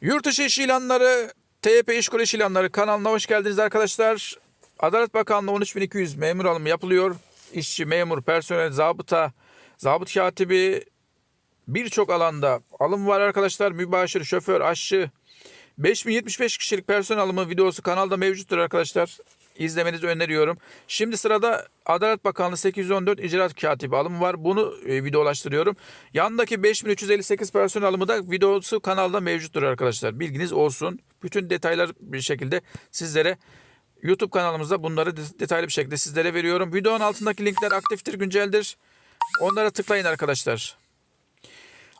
Yurt dışı iş ilanları, TYP İşkur İş İlanları kanalına hoş geldiniz arkadaşlar. Adalet Bakanlığı 13200 memur alımı yapılıyor. İşçi, memur, personel, zabıta, zabıt katibi birçok alanda alım var arkadaşlar. Mübaşir, şoför, aşçı. 5075 kişilik personel alımı videosu kanalda mevcuttur arkadaşlar. İzlemenizi öneriyorum. Şimdi sırada Adalet Bakanlığı 814 icraat katibi alımı var. Bunu e, videolaştırıyorum. Yandaki 5358 personel alımı da videosu kanalda mevcuttur arkadaşlar. Bilginiz olsun. Bütün detaylar bir şekilde sizlere YouTube kanalımızda bunları de- detaylı bir şekilde sizlere veriyorum. Videonun altındaki linkler aktiftir, günceldir. Onlara tıklayın arkadaşlar.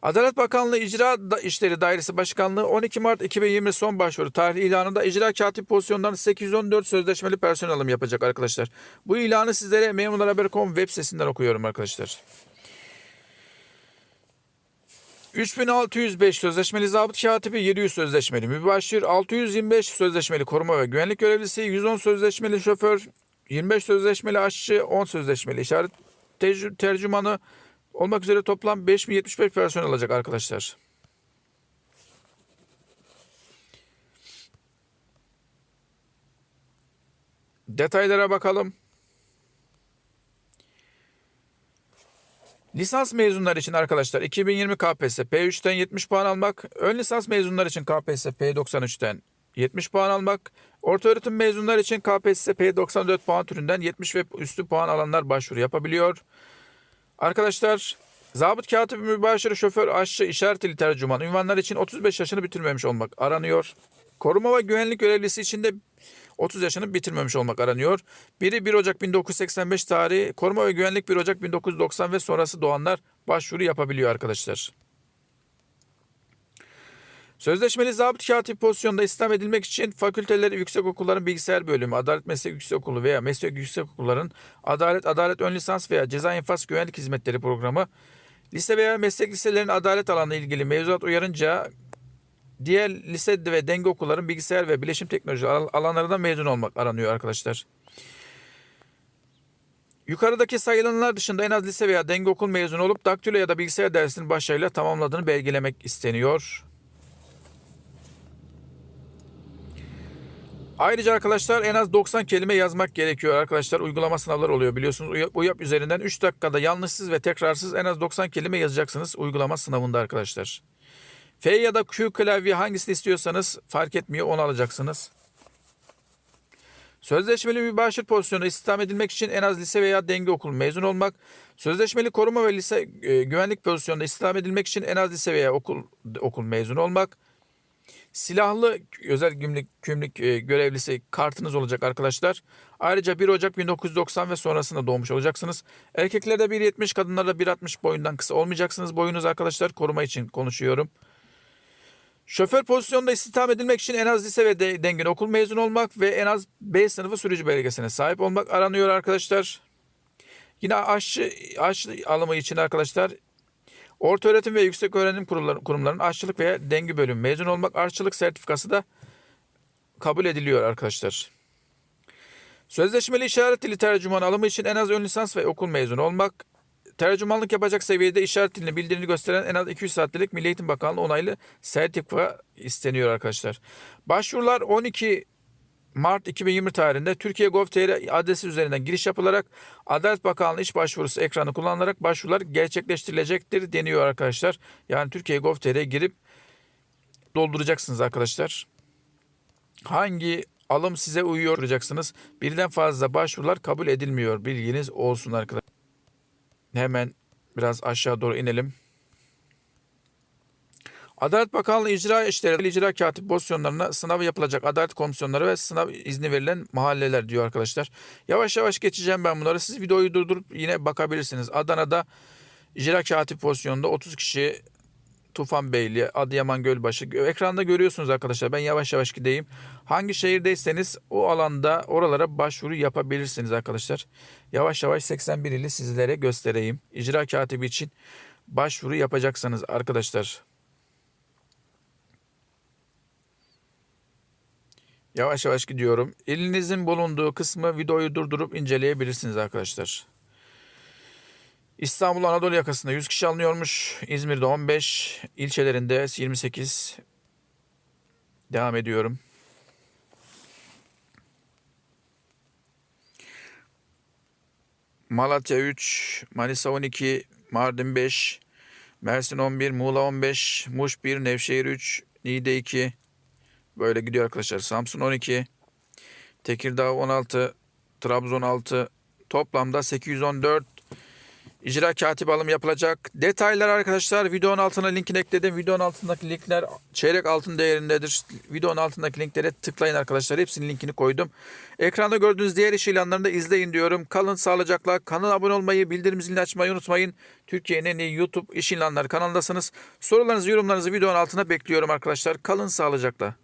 Adalet Bakanlığı İcra İşleri Dairesi Başkanlığı 12 Mart 2020 son başvuru tarihi ilanında icra katip pozisyonundan 814 sözleşmeli personel alım yapacak arkadaşlar. Bu ilanı sizlere memurlarhaber.com web sitesinden okuyorum arkadaşlar. 3605 sözleşmeli zabıt katibi, 700 sözleşmeli mübaşir, 625 sözleşmeli koruma ve güvenlik görevlisi, 110 sözleşmeli şoför, 25 sözleşmeli aşçı, 10 sözleşmeli işaret tercümanı olmak üzere toplam 5075 personel alacak arkadaşlar. Detaylara bakalım. Lisans mezunları için arkadaşlar 2020 KPSS P3'ten 70 puan almak, ön lisans mezunlar için KPSS P93'ten 70 puan almak, orta öğretim mezunlar için KPSS P94 puan türünden 70 ve üstü puan alanlar başvuru yapabiliyor. Arkadaşlar zabıt katibi mübaşiri şoför aşçı işaret dili tercüman ünvanlar için 35 yaşını bitirmemiş olmak aranıyor. Koruma ve güvenlik görevlisi için de 30 yaşını bitirmemiş olmak aranıyor. Biri 1 Ocak 1985 tarihi, koruma ve güvenlik 1 Ocak 1990 ve sonrası doğanlar başvuru yapabiliyor arkadaşlar. Sözleşmeli zabıt katip pozisyonda istihdam edilmek için fakülteleri yüksekokulların bilgisayar bölümü, Adalet Meslek Yüksekokulu veya Meslek Yüksekokulların Adalet, Adalet Ön Lisans veya Ceza İnfaz Güvenlik Hizmetleri programı, lise veya meslek liselerinin adalet alanı ilgili mevzuat uyarınca diğer lise ve denge okulların bilgisayar ve bilişim teknoloji al- alanlarından mezun olmak aranıyor arkadaşlar. Yukarıdaki sayılanlar dışında en az lise veya denge okul mezunu olup daktilo ya da bilgisayar dersinin başarıyla tamamladığını belgelemek isteniyor. Ayrıca arkadaşlar en az 90 kelime yazmak gerekiyor arkadaşlar. Uygulama sınavları oluyor biliyorsunuz. Uya- UYAP üzerinden 3 dakikada yanlışsız ve tekrarsız en az 90 kelime yazacaksınız uygulama sınavında arkadaşlar. F ya da Q klavye hangisini istiyorsanız fark etmiyor onu alacaksınız. Sözleşmeli mübaşir pozisyonu istihdam edilmek için en az lise veya denge okul mezun olmak, sözleşmeli koruma ve lise e, güvenlik pozisyonunda istihdam edilmek için en az lise veya okul okul mezun olmak, silahlı özel gümrük gümrük e, görevlisi kartınız olacak arkadaşlar. Ayrıca 1 Ocak 1990 ve sonrasında doğmuş olacaksınız. Erkeklerde 1.70, kadınlarda 1.60 boyundan kısa olmayacaksınız. Boyunuz arkadaşlar koruma için konuşuyorum. Şoför pozisyonunda istihdam edilmek için en az lise ve de- dengeli okul mezunu olmak ve en az B sınıfı sürücü belgesine sahip olmak aranıyor arkadaşlar. Yine aşçı, aşçı alımı için arkadaşlar orta öğretim ve yüksek öğrenim kurumları, kurumlarının aşçılık veya denge bölümü mezun olmak aşçılık sertifikası da kabul ediliyor arkadaşlar. Sözleşmeli işaret dili tercüman alımı için en az ön lisans ve okul mezunu olmak, tercümanlık yapacak seviyede işaret dilini bildiğini gösteren en az 200 saatlik Milli Eğitim Bakanlığı onaylı sertifika isteniyor arkadaşlar. Başvurular 12 Mart 2020 tarihinde Türkiye Gov.tr adresi üzerinden giriş yapılarak Adalet Bakanlığı iş başvurusu ekranı kullanılarak başvurular gerçekleştirilecektir deniyor arkadaşlar. Yani Türkiye Gov.tr'ye girip dolduracaksınız arkadaşlar. Hangi alım size uyuyor olacaksınız. Birden fazla başvurular kabul edilmiyor. Bilginiz olsun arkadaşlar. Hemen biraz aşağı doğru inelim. Adalet Bakanlığı icra işleri icra katip pozisyonlarına sınav yapılacak adalet komisyonları ve sınav izni verilen mahalleler diyor arkadaşlar. Yavaş yavaş geçeceğim ben bunları. Siz videoyu durdurup yine bakabilirsiniz. Adana'da icra katip pozisyonunda 30 kişi Tufan Beyli, Adıyaman Gölbaşı. Ekranda görüyorsunuz arkadaşlar. Ben yavaş yavaş gideyim. Hangi şehirdeyseniz o alanda oralara başvuru yapabilirsiniz arkadaşlar. Yavaş yavaş 81 ili sizlere göstereyim. İcra katibi için başvuru yapacaksanız arkadaşlar. Yavaş yavaş gidiyorum. Elinizin bulunduğu kısmı videoyu durdurup inceleyebilirsiniz arkadaşlar. İstanbul Anadolu yakasında 100 kişi alınıyormuş. İzmir'de 15, ilçelerinde 28, Devam ediyorum. Malatya 3, Manisa 12, Mardin 5, Mersin 11, Muğla 15, Muş 1, Nevşehir 3, Niğde 2. Böyle gidiyor arkadaşlar. Samsun 12, Tekirdağ 16, Trabzon 6. Toplamda 814 icra katip alım yapılacak. Detaylar arkadaşlar videonun altına linkini ekledim. Videonun altındaki linkler çeyrek altın değerindedir. Videonun altındaki linklere tıklayın arkadaşlar. Hepsinin linkini koydum. Ekranda gördüğünüz diğer iş ilanlarını da izleyin diyorum. Kalın sağlıcakla. Kanala abone olmayı, bildirim zilini açmayı unutmayın. Türkiye'nin en iyi YouTube iş ilanları kanalındasınız. Sorularınızı, yorumlarınızı videonun altına bekliyorum arkadaşlar. Kalın sağlıcakla.